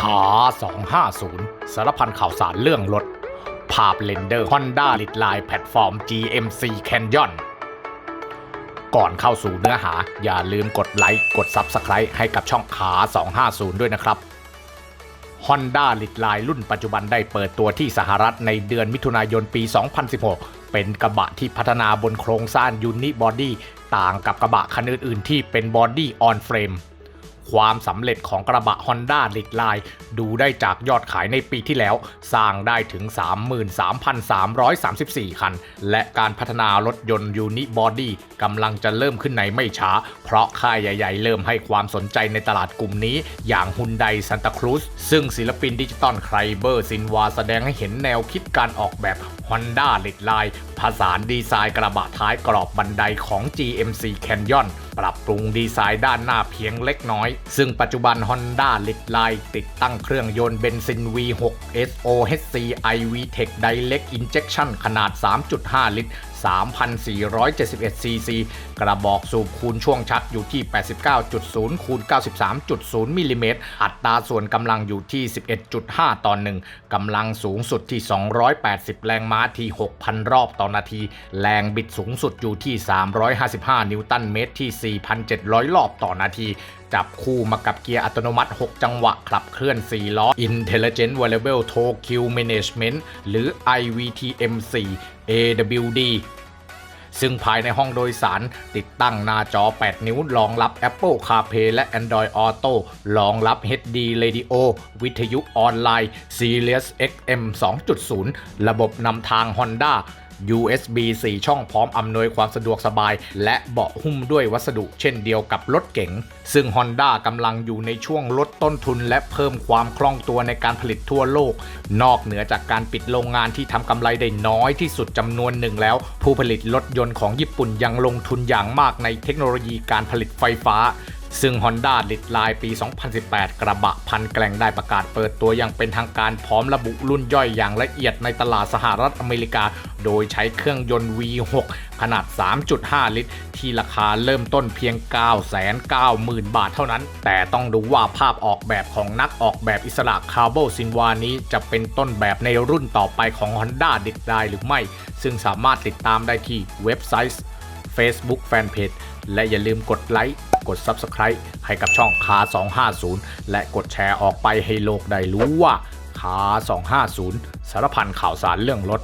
ขา250 สารพันข่าวสารเรื่องรถ ภาพเลนเดอร์ Honda l i t Line แพลตฟอร์ม GMC Canyon ก่อนเข้าสู่เนื้อหา อย่าลืมกดไลค์ กด Subscribe ให้กับช่องขา 250 ด้วยนะครับ Honda l i t Line รุ่นปัจจุบันได้เปิดตัวที่สหรัฐในเดือนมิถุนายนปี 2016 เป็นกระบะที่พัฒนาบนโครงสร้างยูนิบอดี้ต่างกับกระบะคันอื่นๆ ที่เป็นบอดี้ออนเฟรม ความสำเร็จของกระบะ Honda l i t Line ดูได้จากยอดขายในปีที่แล้ว สร้างได้ถึง 33,334 คัน และการพัฒนารถยนต์ยูนิบอดี้กำลังจะเริ่มขึ้นในไม่ช้า เพราะค่ายใหญ่ ๆ เริ่มให้ความสนใจในตลาดกลุ่มนี้ อย่างฮุนไดซันตาครูซซึ่งศิลปินดิจิตอลไครเบอร์ซินวาแสดงให้เห็นแนวคิดการออกแบบ Honda l i t Line ผสานดีไซน์กระบะท้ายกรอบบันไดของ GMC Canyon ปรับปรุงดีไซน์ด้านหน้าเพียงเล็กน้อย ซึ่งปัจจุบัน Honda l i t Line ติดตั้งเครื่องยนต์เบนซิน V6 SOHC iVTEC Direct Injection ขนาด 3.5 ลิตร 3,471 ซีซีกระบอกสูบคูณช่วงชักอยู่ที่ 89.0 คูณ 93.0 มิลลิเมตร อัตราส่วนกำลังอยู่ที่ 11.5 ต่อ1กำลังสูงสุดที่ 280 แรงม้าที่ 6,000 รอบต่อนาที แรงบิดสูงสุดอยู่ที่ 355 นิวตันเมตรที่ 4,700 รอบต่อนาที จับคู่มากับเกียร์อัตโนมัติ 6 จังหวะขับเคลื่อน 4 ล้อ Intelligent Variable Tow Queue Management หรือ IVTM4 AWD ซึ่งภายในห้องโดยสารติดตั้งหน้าจอ 8 นิ้วรองรับ Apple CarPlay และ Android Auto รองรับ HD Radio วิทยุออนไลน์ Sirius XM 2.0 ระบบนำทาง Honda USB 4 ช่องพร้อมอำนวยความสะดวกสบาย และเบาะหุ้มด้วยวัสดุเช่นเดียวกับรถเก๋ง ซึ่ง Honda กำลังอยู่ในช่วงลดต้นทุน และเพิ่มความคล่องตัวในการผลิตทั่วโลก นอกเหนือจากการปิดโรงงานที่ทำกำไรได้น้อยที่สุดจำนวนหนึ่งแล้ว ผู้ผลิตรถยนต์ของญี่ปุ่นยังลงทุนอย่างมากในเทคโนโลยีการผลิตไฟฟ้าซึ่ง Honda l i t Line ปี 2018 กระบะพันแกล่งได้ประกาศเปิดตัวอย่างเป็นทางการพร้อมระบุรุ่นย่อยอย่างละเอียดในตลาดสหรัฐอเมริกา โดยใช้เครื่องยนต์ V6 ขนาด 3.5 ลิตร ที่ราคาเริ่มต้นเพียง 990,000 บาทเท่านั้น แต่ต้องดูว่าภาพออกแบบของนักออกแบบอิสระคาร์โบซินวานี้จะเป็นต้นแบบในรุ่นต่อไปของ Honda l i t Line หรือไม่ ซึ่งสามารถติดตามได้ที่เว็บไซต์ Facebook Fanpage และอย่าลืมกดไลค์ กด Subscribe ให้กับช่องคา250 และกดแชร์ออกไปให้โลกได้รู้ว่าคา250 สารพันข่าวสารเรื่องรถ